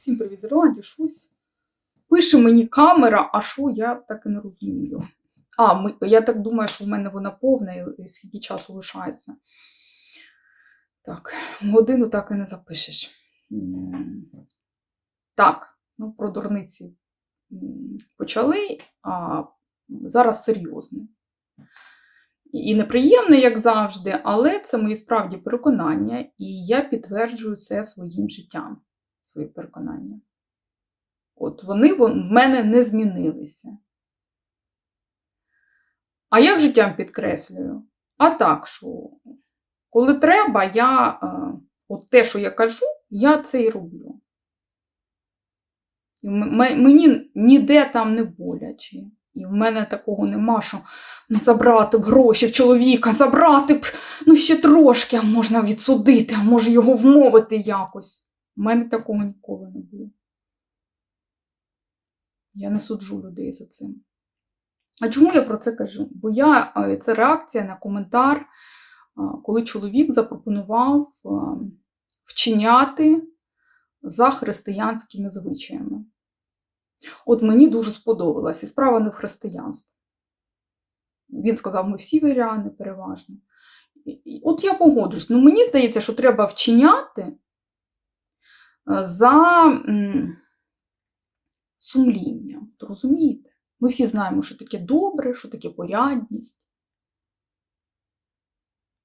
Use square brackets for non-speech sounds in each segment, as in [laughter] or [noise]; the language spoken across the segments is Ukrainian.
Всім привіт, з Ірландії, щось. Пише мені камера, а що я так і не розумію. А, ми, я так думаю, що в мене вона повна і скільки часу лишається. Так, годину так і не запишеш. Так, ну про дурниці почали, а зараз серйозне. І неприємне, як завжди, але це мої справді переконання, і я підтверджую це своїм життям, свої переконання. От вони в мене не змінилися. А як життям підкреслюю? А так, що коли треба, я е, от те, що я кажу, я це і роблю. І мені ніде там не боляче. І в мене такого нема, що ну, забрати б гроші в чоловіка, забрати б ну, ще трошки, а можна відсудити, а може його вмовити якось. У мене такого ніколи не було. Я не суджу людей за цим. А чому я про це кажу? Бо я, е, це реакція на коментар, е, коли чоловік запропонував е, вчиняти за християнськими звичаями. От мені дуже сподобалось, і справа не в християнстві. Він сказав, ми всі віряни переважно. От я погоджусь. Ну, мені здається, що треба вчиняти за. От Розумієте? Ми всі знаємо, що таке добре, що таке порядність.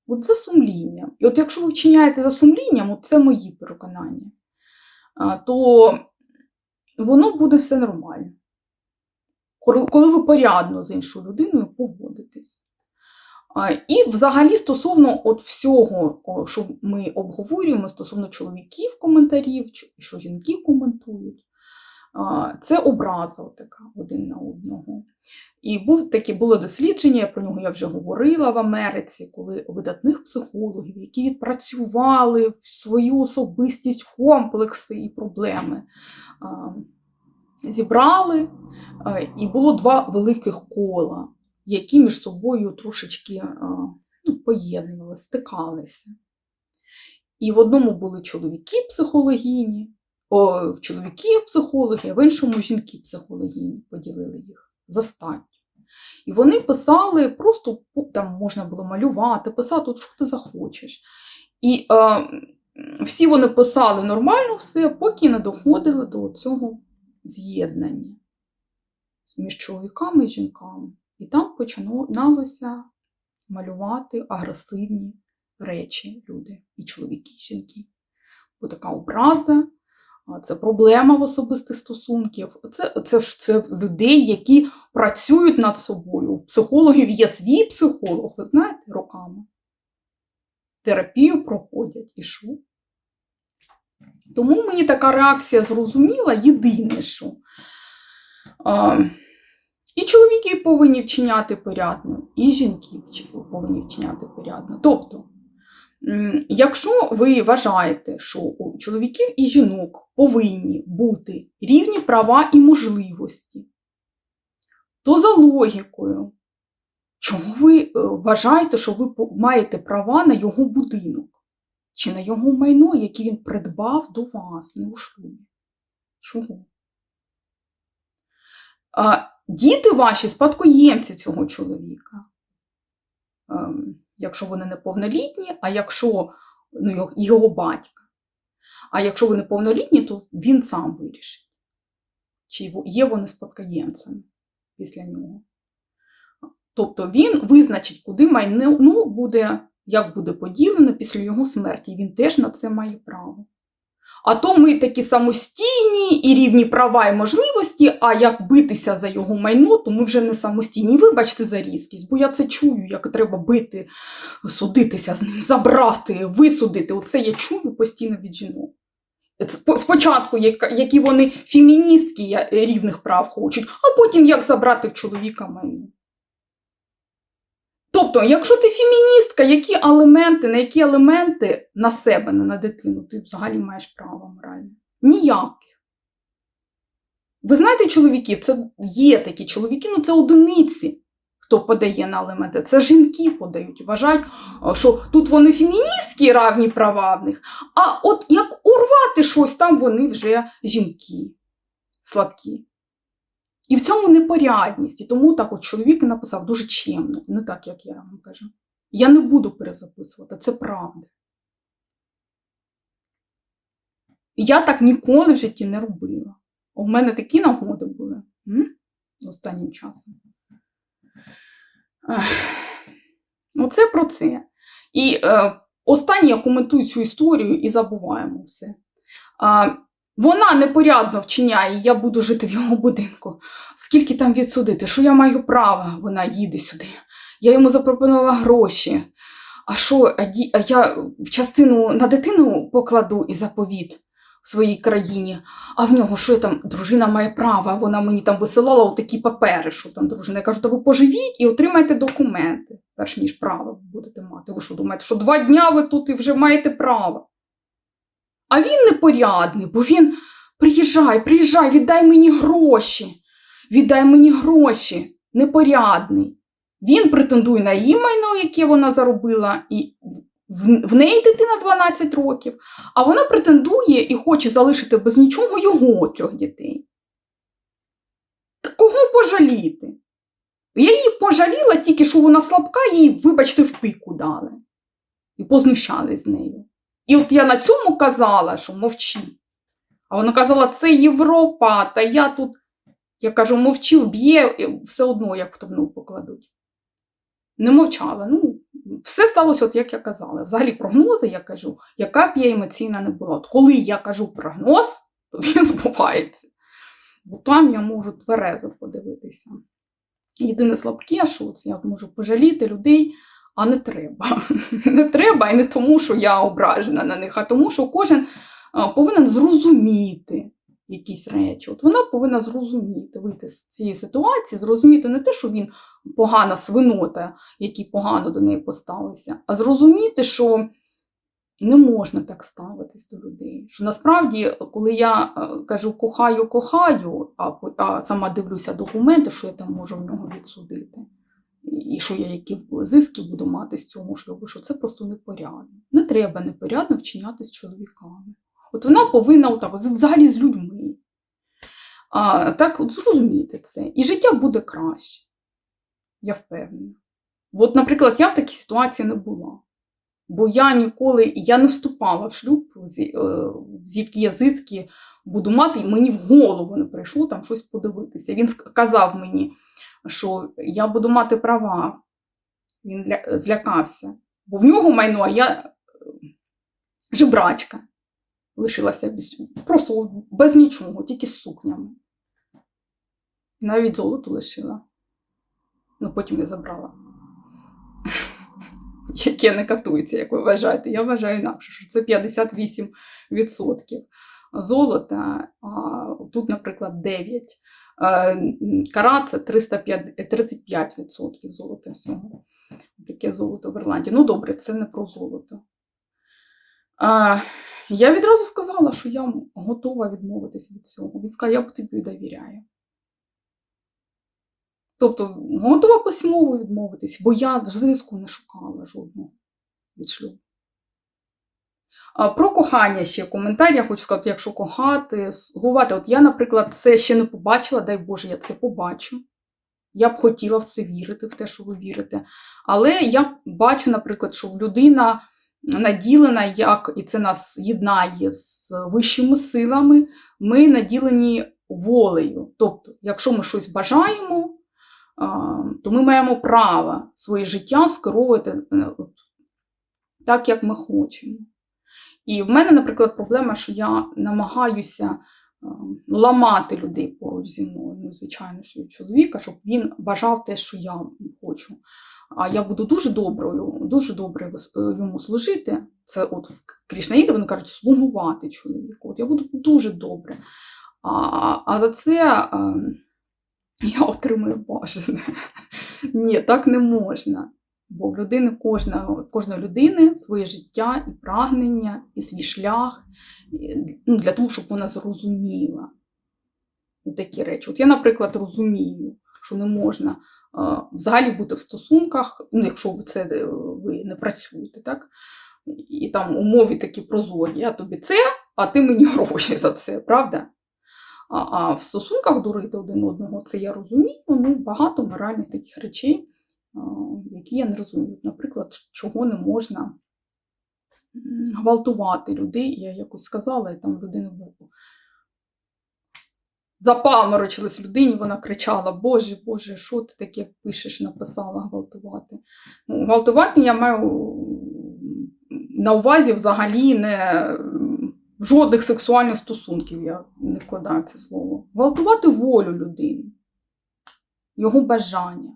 От за сумлінням. І от якщо ви вчиняєте за сумлінням, от це мої переконання, то воно буде все нормально. Коли ви порядно з іншою людиною поводитесь. І взагалі стосовно от всього, що ми обговорюємо, стосовно чоловіків коментарів, що жінки коментують, це образа така один на одного. І був таке було дослідження, про нього я вже говорила в Америці, коли видатних психологів, які відпрацювали свою особистість, комплекси і проблеми, зібрали, і було два великих кола, які між собою трошечки ну, поєднували, стикалися. І в одному були чоловіки психологіні, чоловіки психологи, а в іншому жінки психологіні поділили їх за статтю. І вони писали просто ну, там можна було малювати, писати, от що ти захочеш. І е, всі вони писали нормально все, поки не доходили до цього з'єднання між чоловіками і жінками. І там починалося малювати агресивні речі люди, і чоловіки, і жінки. Бо така образа, це проблема в особистих стосунків. Це, це, це людей, які працюють над собою. У психологів є свій психолог, ви знаєте, роками. Терапію проходять і що? Тому мені така реакція зрозуміла, єдине, що а, і чоловіки повинні вчиняти порядно, і жінки повинні вчиняти порядно. Тобто, якщо ви вважаєте, що у чоловіків і жінок повинні бути рівні права і можливості, то за логікою, чому ви е, вважаєте, що ви маєте права на його будинок чи на його майно, яке він придбав до вас, не у шлюбі? Чого? Діти ваші спадкоємці цього чоловіка. Ем, якщо вони неповнолітні, а якщо ну, його батька. А якщо вони повнолітні, то він сам вирішить, чи є вони спадкоємцями після нього. Тобто він визначить, куди майно ну, буде, як буде поділено після його смерті. Він теж на це має право. А то ми такі самостійні і рівні права і можливості, а як битися за його майно, то ми вже не самостійні. Вибачте за різкість, бо я це чую, як треба бити, судитися з ним, забрати, висудити. Оце я чую постійно від жінок. Спочатку, які вони феміністки рівних прав хочуть, а потім як забрати в чоловіка майно. Тобто, якщо ти феміністка, які елементи, на які елементи на себе, не на дитину, ти взагалі маєш право моральне? Ніяких. Ви знаєте чоловіків, це є такі чоловіки, ну це одиниці. хто подає на аліменти, це жінки подають. Вважають, що тут вони феміністки равні права в них, а от як урвати щось, там вони вже жінки слабкі. І в цьому непорядність. І тому так от чоловік написав дуже чемно, не так, як я вам кажу. Я не буду перезаписувати, це правда. Я так ніколи в житті не робила. У мене такі нагоди були м? останнім часом. Ех. Оце про це. І е, останнє я коментую цю історію і забуваємо все. Вона непорядно вчиняє, я буду жити в його будинку. Скільки там відсудити? Що я маю право? Вона їде сюди. Я йому запропонувала гроші. А що, а я частину на дитину покладу і заповіт в своїй країні, а в нього що там, дружина має право, вона мені там висилала такі папери, що там дружина. Я кажу, то ви поживіть і отримайте документи, перш ніж право будете мати. Ви що думаєте, що два дня ви тут і вже маєте право? А він непорядний, бо він приїжджай, приїжджай, віддай мені гроші. Віддай мені гроші. Непорядний. Він претендує на її майно, яке вона заробила, і в, в неї дитина 12 років, а вона претендує і хоче залишити без нічого його трьох дітей. Та Кого пожаліти? Я її пожаліла тільки, що вона слабка, їй, вибачте, в пику дали. І познущались з нею. І от я на цьому казала, що мовчи. А вона казала, це Європа, та я тут, я кажу, мовчи, вб'є, все одно як в трубну покладуть. Не мовчала. Ну, все сталося, от як я казала. Взагалі, прогнози я кажу, яка б я емоційна не була. От коли я кажу прогноз, то він [laughs] збувається. Бо там я можу тверезо подивитися. Єдине слабке, що я можу пожаліти людей, а не треба. [laughs] Не треба, і не тому, що я ображена на них, а тому, що кожен повинен зрозуміти якісь речі. От вона повинна зрозуміти, вийти з цієї ситуації, зрозуміти не те, що він погана свинота, який погано до неї поставився, а зрозуміти, що не можна так ставитись до людей. Що насправді, коли я е, кажу кохаю, кохаю, а сама дивлюся документи, що я там можу в нього відсудити, і що я які зиски буду мати з цього шлюбу, що це просто непорядно. Не треба непорядно вчиняти з чоловіками. От вона повинна отак, от, взагалі з людьми. А, так от зрозуміти це. І життя буде краще. Я впевнена. От, наприклад, я в такій ситуації не була. Бо я ніколи я не вступала в шлюб, з, е, з які я зиски буду мати, і мені в голову не прийшло там щось подивитися. Він казав мені, що я буду мати права. Він ля- злякався. Бо в нього майно, а я е, жебрачка. Лишилася без, просто без нічого, тільки з сукнями. Навіть золото лишила. Ну, потім я забрала. [laughs] Яке не катується, як ви вважаєте. Я вважаю інакше, що це 58% золота, тут, наприклад, 9. Е, Карат це 305 35% золота всього. Таке золото в Ірландії. Ну, добре, це не про золото. А, я відразу сказала, що я готова відмовитися від цього. Він сказав, я б тобі довіряю. Тобто готова письмово відмовитись, бо я зиску не шукала жодного від шлюбу. Про кохання ще коментар. Я хочу сказати, якщо кохати, слугувати. От я, наприклад, це ще не побачила, дай Боже, я це побачу. Я б хотіла в це вірити, в те, що ви вірите. Але я бачу, наприклад, що людина наділена, як, і це нас єднає з вищими силами, ми наділені волею. Тобто, якщо ми щось бажаємо, то ми маємо право своє життя скеровувати е, так, як ми хочемо. І в мене, наприклад, проблема, що я намагаюся е, ламати людей поруч зі мною. Ну, звичайно, що і чоловіка, щоб він бажав те, що я хочу. А я буду дуже доброю, дуже добре йому служити. Це от в Крішнаїді вони кажуть, слугувати чоловіку. От я буду дуже добре. А, а за це е, я отримую бажане. Ні, так не можна. Бо в людини кожна, кожної людини своє життя і прагнення, і свій шлях, ну, для того, щоб вона зрозуміла такі речі. От я, наприклад, розумію, що не можна взагалі бути в стосунках, ну, якщо ви це е, ви не працюєте, так? І там умови такі прозорі, я тобі це, а ти мені [laughs] гроші за це, правда? А а в стосунках дурити один одного, це я розумію, ну багато моральних таких речей, які я не розумію. Наприклад, чого не можна гвалтувати людей. Я якось сказала, і там людина була. Запаморочилась людині, вона кричала: Боже, Боже, що ти таке пишеш, написала гвалтувати? Ну, Гвалтувати я маю на увазі взагалі не жодних сексуальних стосунків, я не вкладаю це слово. Гвалтувати волю людини, його бажання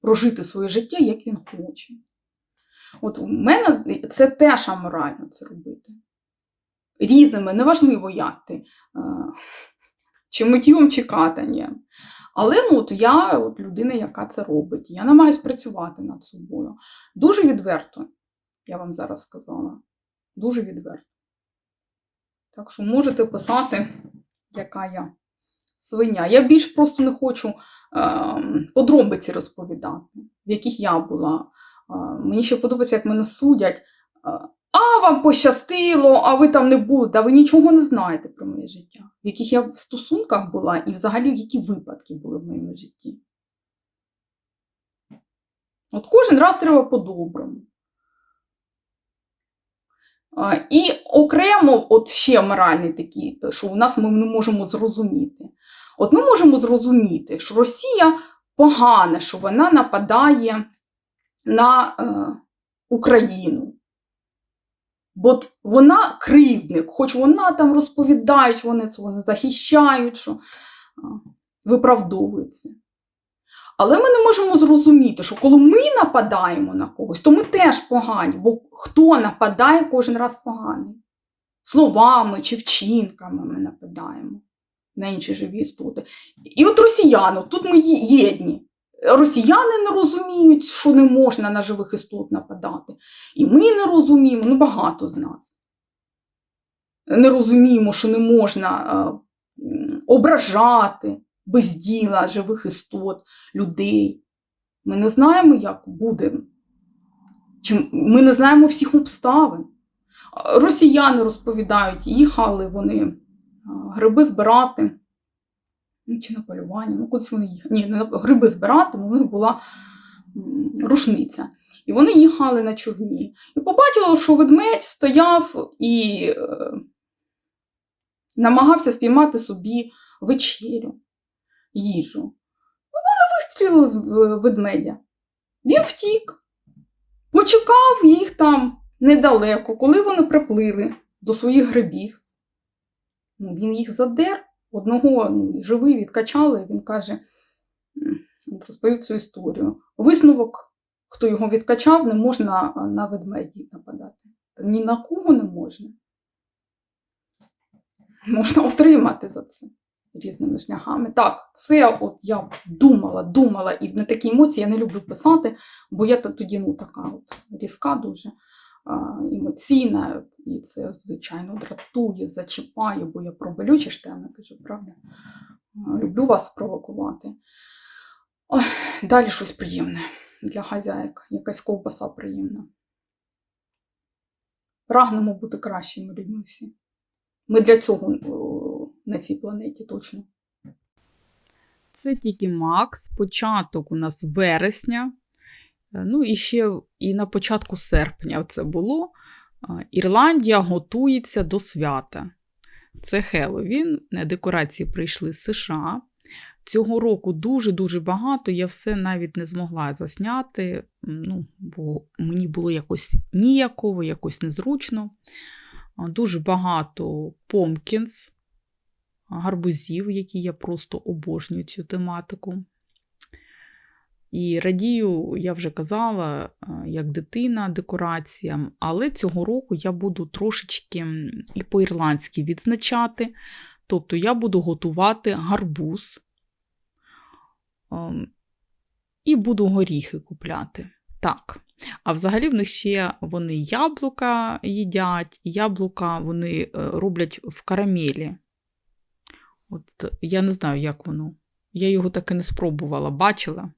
прожити своє життя, як він хоче. От у мене це теж аморально це робити. Різними, неважливо, як ти, чи миттєм, чи катанням. Але ну, от я от людина, яка це робить. Я намагаюся працювати над собою. Дуже відверто, я вам зараз сказала. Дуже відверто. Так що можете писати, яка я свиня. Я більш просто не хочу е, подробиці розповідати, в яких я була. Мені ще подобається, як мене судять. А вам пощастило, а ви там не були, та ви нічого не знаєте про моє життя, в яких я в стосунках була, і взагалі які випадки були в моєму житті. От кожен раз треба по-доброму. І окремо, от ще моральний такий, що у нас ми не можемо зрозуміти. От ми можемо зрозуміти, що Росія погана, що вона нападає на е, Україну. Бо вона кривдник, хоч вона там розповідають, вони це вони захищають, що виправдовуються. Але ми не можемо зрозуміти, що коли ми нападаємо на когось, то ми теж погані, бо хто нападає кожен раз поганий. Словами чи вчинками ми нападаємо на інші живі істоти. І от росіяни, тут ми єдні. Росіяни не розуміють, що не можна на живих істот нападати. І ми не розуміємо, ну багато з нас. Не розуміємо, що не можна е, ображати без діла живих істот, людей. Ми не знаємо, як буде. Ми не знаємо всіх обставин. Росіяни розповідають, їхали вони е, гриби збирати. Ну, чи на полювання, ну кудись вони їхали. Ні, не гриби збирати, у них була рушниця. І вони їхали на човні. І побачили, що ведмедь стояв і е, намагався спіймати собі вечерю, їжу. Ну, Вони вистрілили в ведмедя. Він втік, почекав їх там недалеко, коли вони приплили до своїх грибів. Ну, Він їх задер. Одного ну, живий відкачали, він каже, розповів цю історію. Висновок, хто його відкачав, не можна на ведмеді нападати. Ні на кого не можна. Можна отримати за це різними шляхами. Так, це от я думала, думала, і на такі емоції я не люблю писати, бо я тоді ну, така от різка дуже емоційна, і це, звичайно, дратує, зачіпає, бо я про болючі ж кажу, правда? Люблю вас провокувати. Ой, Далі щось приємне для хазяїк, якась ковбаса приємна. Прагнемо бути кращими людьми всі. Ми для цього на цій планеті точно. Це тільки Макс, початок у нас вересня. Ну, і ще і на початку серпня це було. Ірландія готується до свята. Це Хеллоуін, Декорації прийшли з США. Цього року дуже-дуже багато. Я все навіть не змогла засняти, ну, бо мені було якось ніяково, якось незручно. Дуже багато помкінс, гарбузів, які я просто обожнюю цю тематику. І радію, я вже казала, е, як дитина декораціям, але цього року я буду трошечки і по-ірландськи відзначати. Тобто я буду готувати гарбуз ем, і буду горіхи купляти. Так. А взагалі в них ще вони яблука їдять, яблука вони е, роблять в карамелі. От Я не знаю, як воно. Я його таки не спробувала, бачила.